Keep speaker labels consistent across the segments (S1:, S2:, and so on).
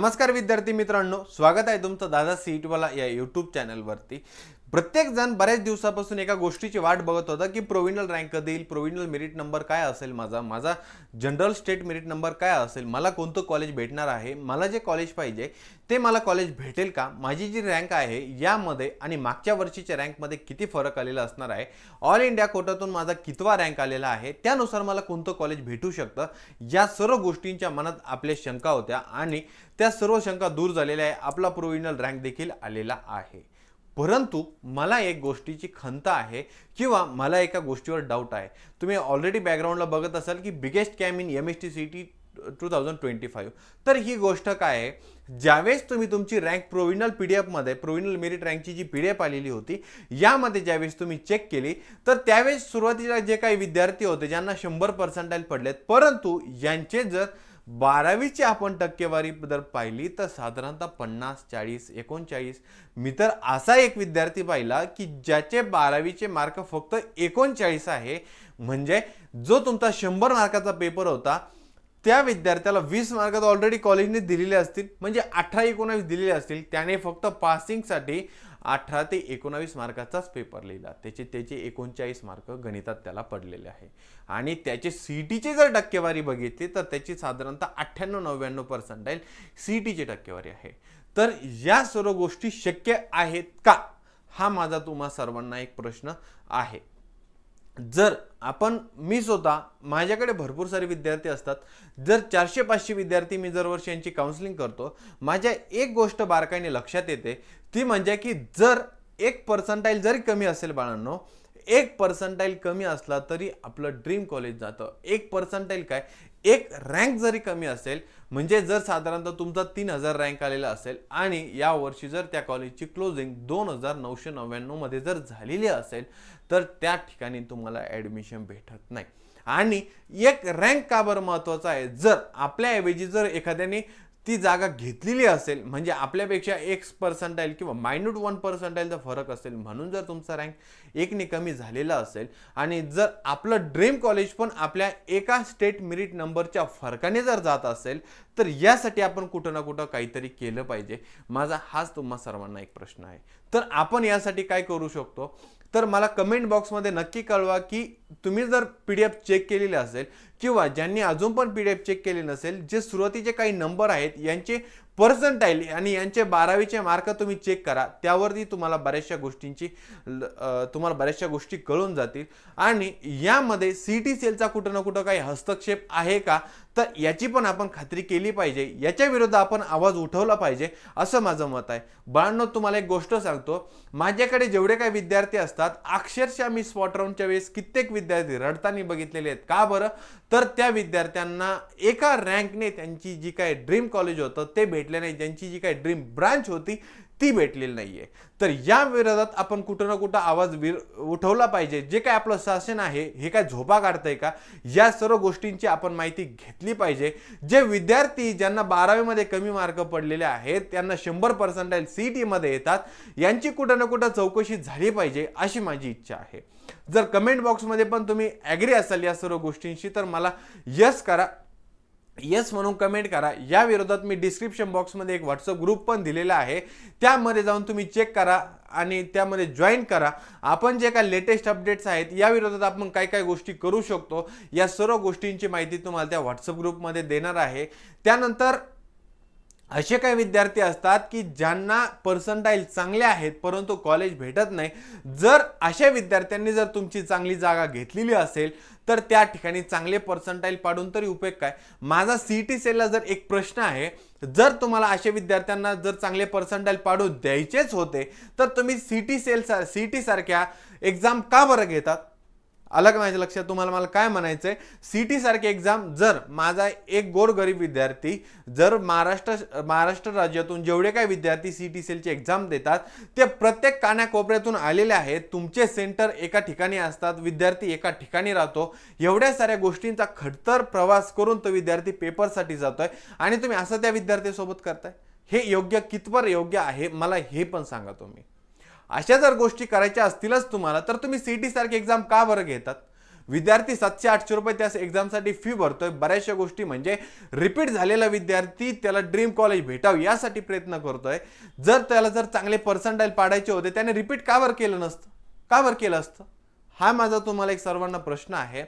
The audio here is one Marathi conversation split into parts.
S1: नमस्कार विद्यार्थी मित्रांनो स्वागत आहे तुमचं दादा सीटवाला या यूट्यूब चॅनलवरती प्रत्येक जण बऱ्याच दिवसापासून एका गोष्टीची वाट बघत होता की प्रोविनल रँक कधी येईल प्रोविनल मेरिट नंबर काय असेल माझा? माझा जनरल स्टेट मेरिट नंबर काय असेल? मला कोणतं कॉलेज भेटणार आहे? मला जे कॉलेज पाहिजे ते मला कॉलेज भेटेल का? माझी जी रँक आहे यामध्ये आणि मागच्या वर्षीच्या रँकमध्ये किती फरक आलेला असणार आहे? ऑल इंडिया कोटातून माझा कितवा रँक आलेला आहे? त्यानुसार मला कोणतं कॉलेज भेटू शकतं? या सर्व गोष्टींच्या मनात आपल्या शंका होत्या आणि त्या सर्व शंका दूर झालेल्या आहे. आपला प्रोविनल रँक देखील आलेला आहे. परंतु मला एक गोष्टीची खंत आहे किंवा मला एका गोष्टीवर डाऊट आहे. तुम्ही ऑलरेडी बॅकग्राऊंडला बघत असाल की biggest scam in M S T C T two thousand twenty five तर ही गोष्ट काय आहे? ज्यावेळेस तुम्ही तुमची रँक प्रोविनल पी डी एफमध्ये प्रोविनल मेरिट रँकची जी पी डी एफ आलेली होती यामध्ये ज्यावेळेस तुम्ही चेक केली तर त्यावेळेस सुरुवातीला जे काही विद्यार्थी होते ज्यांना शंभर पर्सेंटाईल पडलेत परंतु यांचे जर बारावीची आपण टक्केवारी जर पाहिली तर साधारणतः पन्नास चाळीस एकोणचाळीस. मी तर असा एक विद्यार्थी पाहिला की ज्याचे बारावीचे मार्क फक्त एकोणचाळीस आहे. म्हणजे जो तुमचा शंभर मार्काचा पेपर होता त्या विद्यार्थ्याला वीस मार्कात ऑलरेडी कॉलेजने दिलेले असतील. म्हणजे अठरा एकोणावीस दिलेले असतील. त्याने फक्त पासिंगसाठी अठरा ते एकोणावीस मार्काचाच पेपर लिहिला. त्याचे त्याचे एकोणचाळीस मार्क गणितात त्याला पडलेले आहे. आणि त्याचे सी टीची जर टक्केवारी बघितली तर त्याची साधारणतः अठ्ठ्याण्णव नव्याण्णव पर्सेंटाईल सी टीची टक्केवारी आहे. तर या सर्व गोष्टी शक्य आहेत का? हा माझा तुम्हा सर्वांना एक प्रश्न आहे. जर आपण मी स्वतः माझ्याकडे भरपूर सारे विद्यार्थी असतात. जर चारशे पाचशे विद्यार्थी मी दरवर्षी यांची काउन्सिलिंग करतो माझ्या एक गोष्ट बारकाईने लक्षात येते. ती म्हणजे की जर एक पर्सेंटाईल जरी कमी असेल बाळांनो एक पर्सेंटाईल कमी असला तरी आपलं ड्रीम कॉलेज जातं. एक पर्सेंटाईल काय? एक रँक जरी कमी असेल म्हणजे जर साधारणतः तुमचा तीन हजार रँक आलेला असेल आणि यावर्षी जर त्या कॉलेजची क्लोजिंग दोन हजार नऊशे नव्याण्णवमध्ये जर झालेली असेल तर त्या ठिकाणी तुम्हाला ॲडमिशन भेटत नाही. आणि एक रँक का बरं महत्त्वाचा आहे? जर आपल्याऐवजी जर एखाद्याने ती जागा घेतलेली असेल म्हणजे आपल्यापेक्षा एक्स पर्सेंटाईल किंवा मायन्यूट वन पर्सेंटाईलचा फरक असेल म्हणून जर तुमचा रँक एकने कमी झालेला असेल आणि जर आपलं ड्रीम कॉलेज पण आपल्या एका स्टेट मेरिट नंबरच्या फरकाने जर जात असेल तर यासाठी आपण कुठं ना कुठं काहीतरी केलं पाहिजे. माझा हाच तुम्हा सर्वांना एक प्रश्न आहे. तर आपण यासाठी काय करू शकतो? तर मला कमेंट बॉक्समध्ये नक्की कळवा की तुम्ही जर पी डी एफ चेक केलेले असेल किंवा ज्यांनी अजून पण पी डी एफ चेक केले नसेल जे सुरुवातीचे काही नंबर आहेत यांचे पर्सेंटाईल आणि यांचे बारावीचे मार्क तुम्ही चेक करा. त्यावरती तुम्हाला बऱ्याचशा गोष्टींची तुम्हाला बऱ्याचशा गोष्टी कळून जातील. आणि यामध्ये सी टी सेलचा कुठं ना कुठं काही हस्तक्षेप आहे का? तर याची पण आपण खात्री केली पाहिजे. याच्या विरुद्ध आपण आवाज उठवला पाहिजे असं माझं मत आहे. बाळांनो तुम्हाला एक गोष्ट सांगतो. माझ्याकडे जेवढे काही विद्यार्थी असतात अक्षरशः मी स्पॉट राऊंडच्या वेळेस कित्येक विद्यार्थी रडताना बघितलेले आहेत. का बरं? तर त्या विद्यार्थ्यांना एका रँकने त्यांची जी काय ड्रीम कॉलेज होतं ते भेटले नाही. त्यांची जी काय ड्रीम ब्रांच होती ती भेटलेली नाही आहे तर या विरोधात आपण कुठं ना कुठं आवाज विर उठवला पाहिजे. जे काय आपलं शासन आहे हे काय झोपा काढतंय का? या सर्व गोष्टींची आपण माहिती घेतली पाहिजे. जे विद्यार्थी ज्यांना बारावीमध्ये कमी मार्क पडलेले आहेत त्यांना शंभर पर्सेंटाईल सी टीमध्ये येतात यांची कुठं ना कुठं चौकशी झाली पाहिजे अशी माझी इच्छा आहे. जर कमेंट बॉक्समध्ये पण तुम्ही ॲग्री असाल या सर्व गोष्टींशी तर मला यस करा. येस म्हणून कमेंट करा. या विरोधात मी डिस्क्रिप्शन बॉक्समध्ये एक व्हॉट्सअप ग्रुप पण दिलेला आहे. त्यामध्ये जाऊन तुम्ही चेक करा आणि त्यामध्ये जॉईन करा. आपण जे काय लेटेस्ट अपडेट्स आहेत या विरोधात आपण काय काय गोष्टी करू शकतो या सर्व गोष्टींची माहिती तुम्हाला त्या व्हॉट्सअप ग्रुपमध्ये देणार आहे. त्यानंतर असे काही विद्यार्थी असतात की ज्यांना पर्सेंटाईल चांगले आहेत परंतु कॉलेज भेटत नाही. जर अशा विद्यार्थ्यांनी जर तुमची चांगली जागा घेतलेली असेल तर त्या ठिकाणी चांगले पर्सेंटाईल पाडून तरी उपयोग काय? माझा सी टी सेलला जर एक प्रश्न आहे जर तुम्हाला अशा विद्यार्थ्यांना जर चांगले पर्सेंटाईल पाडून द्यायचेच होते तर तुम्ही C T cell C T सारख्या एक्झाम का बरं घेतात? अलग माझ्या लक्षात. तुम्हाला मला काय म्हणायचंय? सी टी सारखे एक्झाम जर माझा एक गोरगरीब विद्यार्थी जर महाराष्ट्र महाराष्ट्र राज्यातून जेवढे काही विद्यार्थी सी टी सेलची एक्झाम देतात ते प्रत्येक कानाकोपऱ्यातून आलेले आहेत. तुमचे सेंटर एका ठिकाणी असतात विद्यार्थी एका ठिकाणी राहतो. एवढ्या साऱ्या गोष्टींचा खडतर प्रवास करून तो विद्यार्थी पेपरसाठी जातोय. आणि तुम्ही असं त्या विद्यार्थ्यासोबत करताय? हे योग्य कितपर योग्य आहे? मला हे पण सांगा तुम्ही. अशा जर गोष्टी करायच्या असतीलच तुम्हाला तर तुम्ही सी टी सारखी एक्झाम का बरं घेतात? विद्यार्थी सातशे आठशे रुपये त्या एक्झामसाठी फी भरतोय. बऱ्याचशा गोष्टी म्हणजे रिपीट झालेला विद्यार्थी त्याला ड्रीम कॉलेज भेटावं यासाठी प्रयत्न करतोय. जर त्याला जर चांगले पर्सेंटाईल पाडायचे होते त्याने रिपीट का बरं केलं नसतं? का बरं केलं असतं? हा माझा तुम्हाला एक सर्वांना प्रश्न आहे.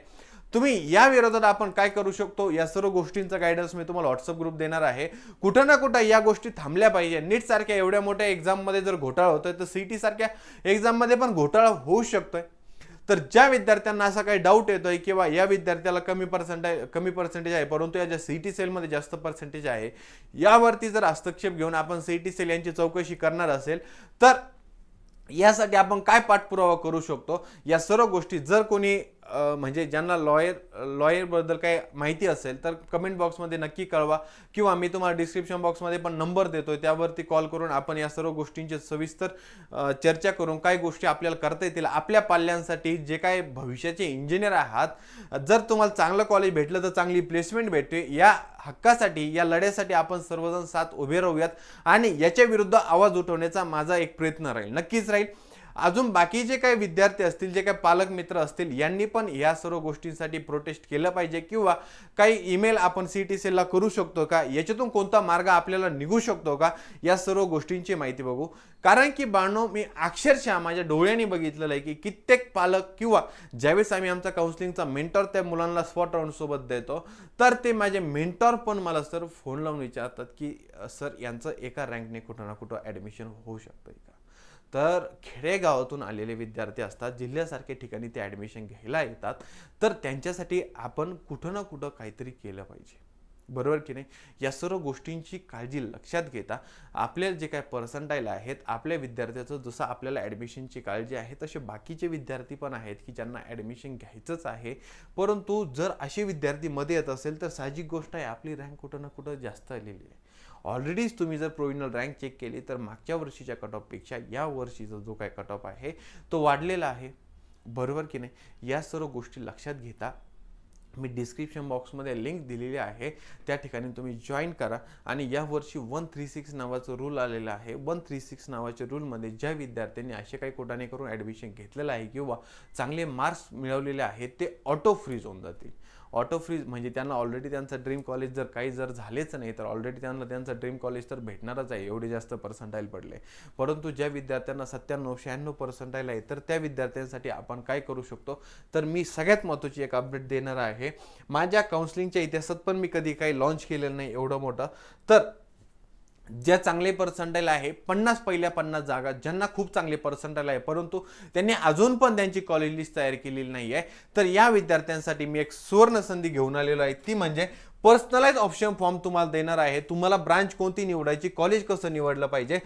S1: तुम्ही या विरोधात आपण काय करू शकतो? या सर्व गोष्टींचा गायडन्स मी तुम्हाला व्हॉट्सअप ग्रुप देणार आहे. कुठं ना कुठं या गोष्टी थांबल्या पाहिजे. नीट सारख्या एवढ्या मोठ्या एक्झाममध्ये जर घोटाळा होतोय तर सी टी सारख्या एक्झाममध्ये पण घोटाळा होऊ शकतोय. तर ज्या विद्यार्थ्यांना असा काही डाऊट येतोय किंवा या विद्यार्थ्याला कमी पर्सेंटेज कमी पर्सेंटेज आहे परंतु या ज्या सी टी सेलमध्ये जास्त पर्सेंटेज आहे यावरती जर हस्तक्षेप घेऊन आपण सी टी सेल यांची चौकशी करणार असेल तर यासाठी आपण काय पाठपुरावा करू शकतो? या सर्व गोष्टी जर कोणी म्हणजे ज्यांना लॉयर लॉयरबद्दल काही माहिती असेल तर कमेंट बॉक्समध्ये नक्की कळवा. किंवा मी तुम्हाला डिस्क्रिप्शन बॉक्समध्ये पण नंबर देतोय त्यावरती कॉल करून आपण या सर्व गोष्टींची सविस्तर चर्चा करून काही गोष्टी आपल्याला करता येतील. आपल्या पाल्यांसाठी जे काय भविष्याचे इंजिनियर आहात जर तुम्हाला चांगलं कॉलेज भेटलं तर चांगली प्लेसमेंट भेटते. या हक्कासाठी या लढ्यासाठी आपण सर्वजण साथ उभे राहूयात. आणि याच्या विरुद्ध आवाज उठवण्याचा माझा एक प्रयत्न राहील. नक्कीच राहील. अजून बाकी जे काही विद्यार्थी असतील जे काही पालक मित्र असतील यांनी पण या सर्व गोष्टींसाठी प्रोटेस्ट केलं पाहिजे किंवा काही ईमेल आपण सी टी सीला करू शकतो का? याच्यातून कोणता मार्ग आपल्याला निघू शकतो का? या सर्व गोष्टींची माहिती बघू. कारण की बाणो मी अक्षरशः माझ्या डोळ्यांनी बघितलेलं आहे की कित्येक पालक किंवा ज्यावेळेस आम्ही आमचा काउन्सिलिंगचा मेंटॉर त्या मुलांना स्पॉट राऊंडसोबत देतो तर ते माझे मेंटॉर पण मला सर फोन लावून विचारतात की सर यांचं एका रँकने कुठं ना कुठं ॲडमिशन होऊ शकतं का? तर खेडेगावातून आलेले विद्यार्थी असतात जिल्ह्यासारख्या ठिकाणी ते ॲडमिशन घ्यायला येतात. तर त्यांच्यासाठी आपण कुठं ना कुठं काहीतरी केलं पाहिजे. बरोबर की नाही? या सर्व गोष्टींची काळजी लक्षात घेता. आपले जे काय पर्संटाईल आहेत आपल्या विद्यार्थ्याचं जसं आपल्याला ॲडमिशनची काळजी आहे तसे बाकीचे विद्यार्थी पण आहेत की ज्यांना ॲडमिशन घ्यायचंच आहे. परंतु जर असे विद्यार्थी मध्ये येत असेल तर साहजिक गोष्ट आहे आपली रँक कुठं ना कुठं जास्त आलेली आहे. ऑलरेडीच तुम्ही जर प्रोविनल रँक चेक केली तर मागच्या वर्षीच्या कट ऑफपेक्षा या वर्षीचा जो काय कट ऑफ आहे तो वाढलेला आहे. बरोबर की नाही? या सर्व गोष्टी लक्षात घेता. मी डिस्क्रिप्शन बॉक्समध्ये लिंक दिलेली आहे. त्या ठिकाणी तुम्ही जॉईन करा. आणि यावर्षी वन थ्री सिक्स नावाचं रूल आलेलं आहे. वन थ्री सिक्स नावाच्या रूलमध्ये ज्या विद्यार्थ्यांनी असे काही कोटाने करून ॲडमिशन घेतलेलं आहे किंवा चांगले मार्क्स मिळवलेले आहेत ते ऑटो फ्रीज होऊन जातील. ऑटो फ्रीज म्हणजे त्यांना ऑलरेडी त्यांचं ड्रीम कॉलेज जर काही जर झालेच नाही तर ऑलरेडी त्यांना त्यांचं ड्रीम कॉलेज तर भेटणारच आहे एवढे जास्त पर्सेंटाईल पडले. परंतु ज्या विद्यार्थ्यांना सत्त्याण्णव शहाण्णव पर्सेंटाईल आहे तर त्या विद्यार्थ्यांसाठी आपण काय करू शकतो? तर मी सगळ्यात महत्त्वाची एक अपडेट देणार आहे. माझ्या काउन्सिलिंगच्या इतिहासात पण मी कधी काही लॉन्च केलेलं नाही एवढं मोठं. तर ज्या चांगले पर्सेंटाईल आहे पन्नास पहिल्या पन्नास जागा ज्यांना खूप चांगले पर्सेंटाईल आहे परंतु त्यांनी अजून पण त्यांची कॉलेज लिस्ट तयार केलेली नाही आहे तर या विद्यार्थ्यांसाठी मी एक सुवर्ण संधी घेऊन आलेलो आहे. ती म्हणजे पर्सनलाइज ऑप्शन फॉर्म तुम्हाला देणार आहे. तुम्हाला ब्रांच कोणती निवडायची कॉलेज कसं निवडलं पाहिजे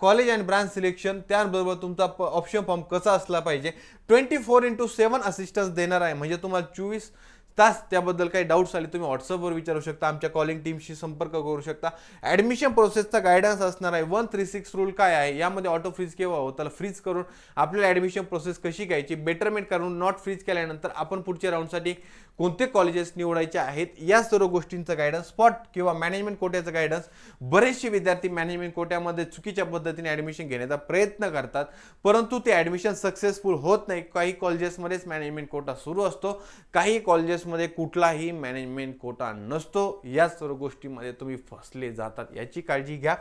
S1: कॉलेज अँड ब्रांच सिलेक्शन त्याबरोबर तुमचा ऑप्शन फॉर्म कसा असला पाहिजे twenty four into seven assistance देणार आहे. म्हणजे तुम्हाला चोवीस तास त्याबद्दल काही डाऊट्स आले तुम्ही व्हॉट्सअपवर विचारू शकता आमच्या कॉलिंग टीमशी संपर्क करू शकता. ॲडमिशन प्रोसेसचा गायडन्स असणार आहे. वन थ्री सिक्स रूल काय आहे? यामध्ये ऑटो फ्रीज केव्हा हो त्याला फ्रीज करून आपल्याला ॲडमिशन प्रोसेस कशी घ्यायची? बेटरमेंट करून नॉट फ्रीज केल्यानंतर आपण पुढच्या राऊंडसाठी कोणते कॉलेजेस निवडायचे आहेत या सर्व गोष्टींचं गायडन्स स्पॉट किंवा मॅनेजमेंट कोट्याचं गायडन्स बरेचसे विद्यार्थी मॅनेजमेंट कोट्यामध्ये चुकीच्या पद्धतीने ॲडमिशन घेण्याचा प्रयत्न करतात परंतु ते ॲडमिशन सक्सेसफुल होत नाही. काही कॉलेजेसमध्येच मॅनेजमेंट कोटा सुरू असतो काही कॉलेजेसमध्ये कुठलाही मॅनेजमेंट कोटा नसतो. या सर्व गोष्टीमध्ये तुम्ही फसले जातात याची काळजी घ्या.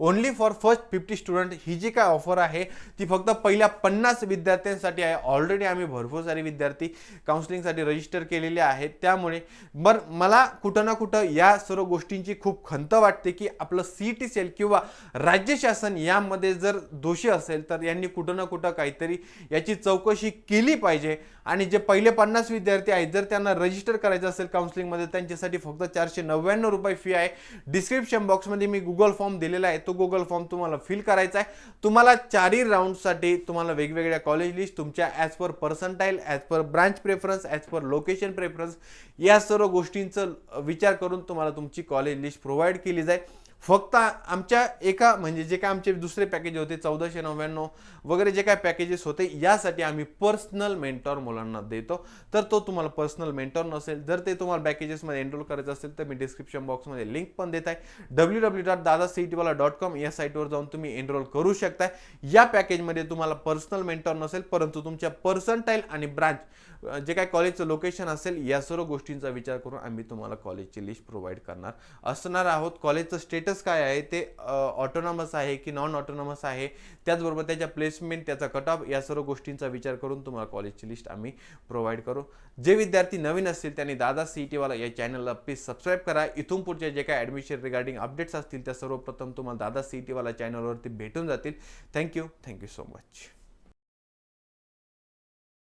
S1: Only for first fifty student ही जी काय ऑफर आहे ती फक्त पहिल्या पन्नास विद्यार्थ्यांसाठी आहे. ऑलरेडी आम्ही भरपूर सारे विद्यार्थी काउन्सिलिंगसाठी रजिस्टर केलेले आहेत. त्यामुळे बरं मला कुठं ना कुठं या सर्व गोष्टींची खूप खंत वाटते की आपलं सी टी सेल किंवा राज्य शासन यामध्ये जर दोषी असेल तर यांनी कुठं ना कुठं काहीतरी याची चौकशी केली पाहिजे. आणि जे पहिले पन्नास विद्यार्थी आहेत जर त्यांना रजिस्टर करायचं असेल काउन्सिलिंगमध्ये त्यांच्यासाठी फक्त चारशे नव्याण्णव रुपये फी आहे. डिस्क्रिप्शन बॉक्समध्ये मी गुगल फॉर्म दिलेला आहे. तो गुगल फॉर्म तुम्हाला फिल करायचा आहे. तुम्हाला चारही राऊंडसाठी तुम्हाला वेगवेगळ्या कॉलेज लिस्ट तुमच्या as per percentile as per branch preference as per location preference या सर्व गोष्टींचं विचार करून तुम्हाला तुमची कॉलेज लिस्ट प्रोव्हाइड केली जाईल. फक्त आमच्या एका म्हणजे जे काय आमचे दुसरे पॅकेज होते चौदाशे नव्याण्णव वगैरे जे काय पॅकेजेस होते यासाठी आम्ही पर्सनल मेंटॉर मुलांना देतो. तर तो तुम्हाला पर्सनल मेंटॉर नसेल जर ते तुम्हाला पॅकेजेसमध्ये एनरोल करायचं असेल तर मी डिस्क्रिप्शन बॉक्समध्ये लिंक पण देत आहे. डब्ल्यू डब्ल्यू डॉट दादा सीटीवाला डॉट कॉम या साईटवर जाऊन तुम्ही एनरोल करू शकताय. या पॅकेजमध्ये तुम्हाला पर्सनल मेंटॉर नसेल परंतु तुमच्या पर्सनटाईल आणि ब्रांच जे काय कॉलेजचं लोकेशन असेल या सर्व गोष्टींचा विचार करून आम्ही तुम्हाला कॉलेजची लिस्ट प्रोव्हाइड करणार. असणार आहोत कॉलेजचं स्टेटस काय आहे ते ऑटोनॉमस आहे की नॉन ऑटोनॉमस आहे त्याचबरोबर त्याच्या प्लेसमेंट त्याचा कट ऑफ या सर्व गोष्टींचा विचार करून तुम्हाला कॉलेजची लिस्ट आम्ही प्रोव्हाइड करू. जे विद्यार्थी नवीन असतील त्यांनी दादा सी टीवाला या चॅनलला प्लीज सबस्क्राईब करा. इथून पुढचे जे काय ॲडमिशन रिगार्डिंग अपडेट्स असतील त्या सर्वप्रथम तुम्हाला दादा सी टीवाला चॅनलवरती भेटून जातील. Thank you thank you so much